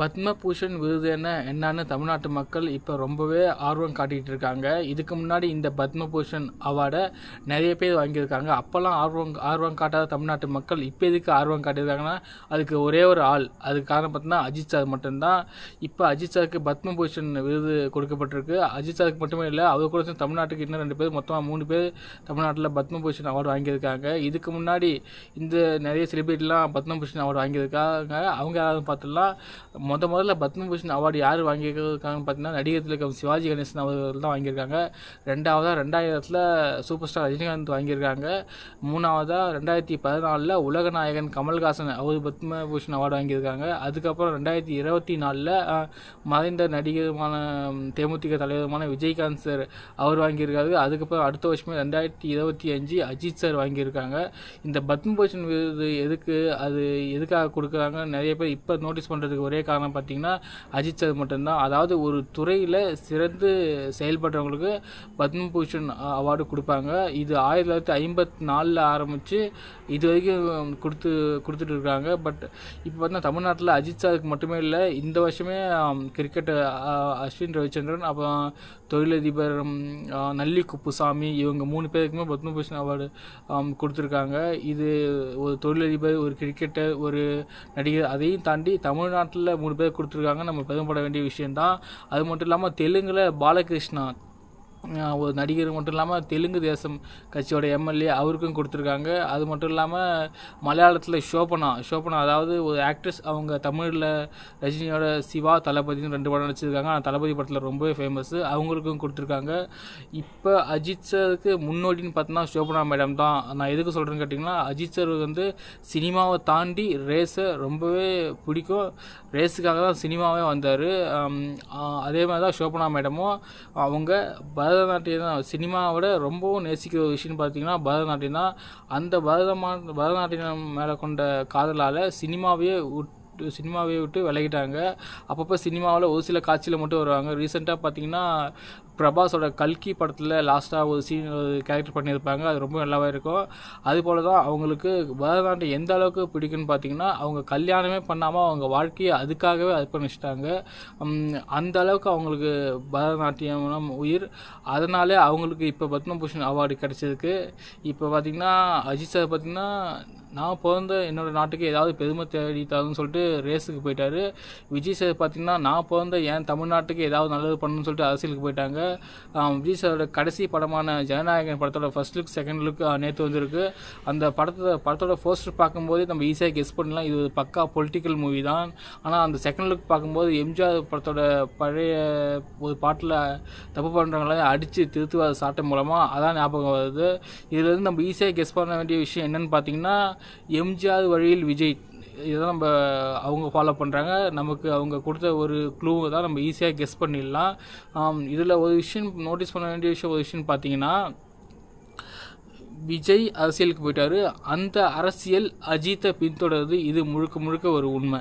பத்மபூஷன் விருது என்ன? என்னன்னு தமிழ்நாட்டு மக்கள் இப்போ ரொம்பவே ஆர்வம் காட்டிகிட்டு இருக்காங்க இதுக்கு முன்னாடி இந்த பத்மபூஷன் அவார்டை நிறைய பேர் வாங்கியிருக்காங்க. அப்போல்லாம் ஆர்வம் ஆர்வம் காட்டாத தமிழ்நாட்டு மக்கள் இப்போ எதுக்கு ஆர்வம் காட்டியிருக்காங்கன்னா அதுக்கு ஒரே ஒரு ஆள். அதுக்கு காரணம் பார்த்தீங்கன்னா அஜித் சார் மட்டும்தான். இப்போ அஜித் சாருக்கு பத்மபூஷன் விருது கொடுக்கப்பட்டிருக்கு. அஜித் சாருக்கு மட்டுமே இல்லை அவர் கூட தமிழ்நாட்டுக்கு இன்னும் ரெண்டு பேர் மொத்தமாக மூணு பேர் தமிழ்நாட்டில் பத்மபூஷன் அவார்டு வாங்கியிருக்காங்க. இதுக்கு முன்னாடி இந்த நிறைய செலிபிரிட்டிலாம் பத்மபூஷன் அவார்டு வாங்கியிருக்காங்க. அவங்க யாராவது பார்த்துலாம் முத முதல்ல பத்மபூஷன் அவார்டு யார் வாங்கியிருக்காங்கன்னு பார்த்தீங்கன்னா நடிகர் திலகம் சிவாஜி கணேசன் அவர்கள் தான் வாங்கியிருக்காங்க. ரெண்டாவதாக ரெண்டாயிரத்தில் சூப்பர் ஸ்டார் ரஜினிகாந்த் வாங்கியிருக்காங்க. மூணாவதாக ரெண்டாயிரத்தி பதினாலில் உலகநாயகன் கமல்ஹாசன் அவர் பத்மபூஷன் அவார்டு வாங்கியிருக்காங்க. அதுக்கப்புறம் ரெண்டாயிரத்தி இருபத்தி நாலில் மறைந்த நடிகருமான தேமுதிக தலைவருமான விஜயகாந்த் சார் அவர் வாங்கியிருக்காரு. அதுக்கப்புறம் அடுத்த வருஷமே ரெண்டாயிரத்தி இருபத்தி அஞ்சு அஜித் சார் வாங்கியிருக்காங்க. இந்த பத்மபூஷன் விருது எதுக்கு அது எதுக்காக கொடுக்குறாங்க? நிறைய பேர் இப்போ நோட்டீஸ் பண்ணுறதுக்கு ஒரே காரணம் பார்த்தீங்கன்னா அஜித் சார் மட்டும்தான். அதாவது ஒரு துறையில் சிறந்து செயல்படுறவங்களுக்கு பத்மபூஷன் அவார்டு கொடுப்பாங்க. இது ஆயிரத்தி தொள்ளாயிரத்தி ஐம்பத்தி நாலில் ஆரம்பித்து இது வரைக்கும் கொடுத்து கொடுத்துட்டு இருக்காங்க. பட் இப்போ பார்த்தீங்கன்னா தமிழ்நாட்டில் அஜித் சாருக்கு மட்டுமே இல்லை இந்த வருஷமே கிரிக்கெட் அஸ்வின் ரவிச்சந்திரன் அப்புறம் தொழிலதிபர் நல்லி குப்புசாமி இவங்க மூணு பேருக்குமே பத்மபூஷன் அவார்டு கொடுத்துருக்காங்க. இது ஒரு தொழிலதிபர் ஒரு கிரிக்கெட்டர் ஒரு நடிகர் அதையும் தாண்டி தமிழ்நாட்டில் மூணு பேர் கொடுத்துருக்காங்க. நம்ம பெருமைப்பட வேண்டிய விஷயந்தான் அது மட்டும் இல்லாமல் தெலுங்கில் பாலகிருஷ்ணா ஒரு நடிகர் மட்டும் இல்லாமல் தெலுங்கு தேசம் கட்சியோட எம்எல்ஏ அவருக்கும் கொடுத்துருக்காங்க. அது மட்டும் இல்லாமல் மலையாளத்தில் ஷோபனா ஷோபனா அதாவது ஒரு ஆக்ட்ரஸ் அவங்க தமிழில் ரஜினியோட சிவா தளபதினு ரெண்டு படம் நடிச்சிருக்காங்க. ஆனால் தளபதி படத்தில் ரொம்பவே ஃபேமஸ் அவங்களுக்கும் கொடுத்துருக்காங்க. இப்போ அஜித் சருக்கு முன்னோடின்னு பார்த்தோன்னா ஷோபனா மேடம் தான். நான் எதுக்கு சொல்கிறேன்னு கேட்டிங்கன்னா அஜித் சார் வந்து சினிமாவை தாண்டி ரேஸை ரொம்பவே பிடிக்கும். ரேஸுக்காக தான் சினிமாவே வந்தார். அதே மாதிரி தான் ஷோபனா மேடமும் அவங்க பரதநாட்டியம் தான் சினிமாவோட ரொம்பவும் நேசிக்கிற ஒரு விஷயம்னு பார்த்தீங்கன்னா பரதநாட்டியம் தான் அந்த பரதமா பரதநாட்டியம் மேலே கொண்ட காதலால் சினிமாவையே விட்டு சினிமாவை விட்டு விலகிட்டாங்க. அப்பப்போ சினிமாவில் ஒரு சில காட்சியில் மட்டும் வருவாங்க. ரீசெண்டாக பார்த்தீங்கன்னா பிரபாஸோட கல்கி படத்தில் லாஸ்ட்டாக ஒரு சீன் ஒரு கேரக்டர் பண்ணியிருப்பாங்க. அது ரொம்ப நல்லாவே இருக்கும். அதுபோல் தான் அவங்களுக்கு பரதநாட்டியம் எந்த அளவுக்கு பிடிக்குன்னு பார்த்தீங்கன்னா அவங்க கல்யாணமே பண்ணாமல் அவங்க வாழ்க்கையை அதுக்காகவே அர்ப்பணிச்சிட்டாங்க. அந்த அளவுக்கு அவங்களுக்கு பரதநாட்டியம் உயிர். அதனாலே அவங்களுக்கு இப்போ பத்மபூஷன் அவார்டு கிடச்சிருக்கு. இப்போ பார்த்திங்கன்னா அஜித் சார் பார்த்தீங்கன்னா நான் பிறந்த என்னோடய நாட்டுக்கு ஏதாவது பெருமை தேடி தரும்னு சொல்லிட்டு ரேஸுக்கு போயிட்டார். விஜய் சார் பார்த்தீங்கன்னா நான் பிறந்த என் தமிழ்நாட்டுக்கு ஏதாவது நல்லது பண்ணணும்னு சொல்லிட்டு அரசியலுக்கு போயிட்டாங்க. விஜய் சாரோட கடைசி படமான ஜனநாயகன் படத்தோட ஃபர்ஸ்ட் லுக் செகண்ட் லுக் நேற்று வந்திருக்கு. அந்த படத்தை படத்தோட போஸ்டர் பார்க்கும்போதே நம்ம ஈஸியாக கெஸ் பண்ணலாம். இது ஒரு பக்கா பொலிட்டிக்கல் மூவி தான். ஆனால் அந்த செகண்ட் லுக் பார்க்கும்போது எம்ஜிஆர் படத்தோட பழைய ஒரு பாட்டில் தப்பு பண்ணுறவங்கள அடித்து திருத்துவாத சாட்டை மூலமாக அதான் ஞாபகம் வருது. இதுலேருந்து நம்ம ஈஸியாக கெஸ் பண்ண வேண்டிய விஷயம் என்னென்னு பார்த்தீங்கன்னா எம்ஜிஆர் வழியில் விஜய் இதை நம்ம அவங்க ஃபாலோ பண்ணுறாங்க நமக்கு அவங்க கொடுத்த ஒரு க்ளூவை தான் நம்ம ஈஸியாக கெஸ் பண்ணிடலாம். இதில் ஒரு விஷயம் நோட்டீஸ் பண்ண வேண்டிய விஷயம் ஒரு விஷயம் பார்த்தீங்கன்னா விஜய் அரசியலுக்கு போயிட்டாரு. அந்த அரசியல் அஜித்தை பின்தொடருது இது முழுக்க முழுக்க ஒரு உண்மை.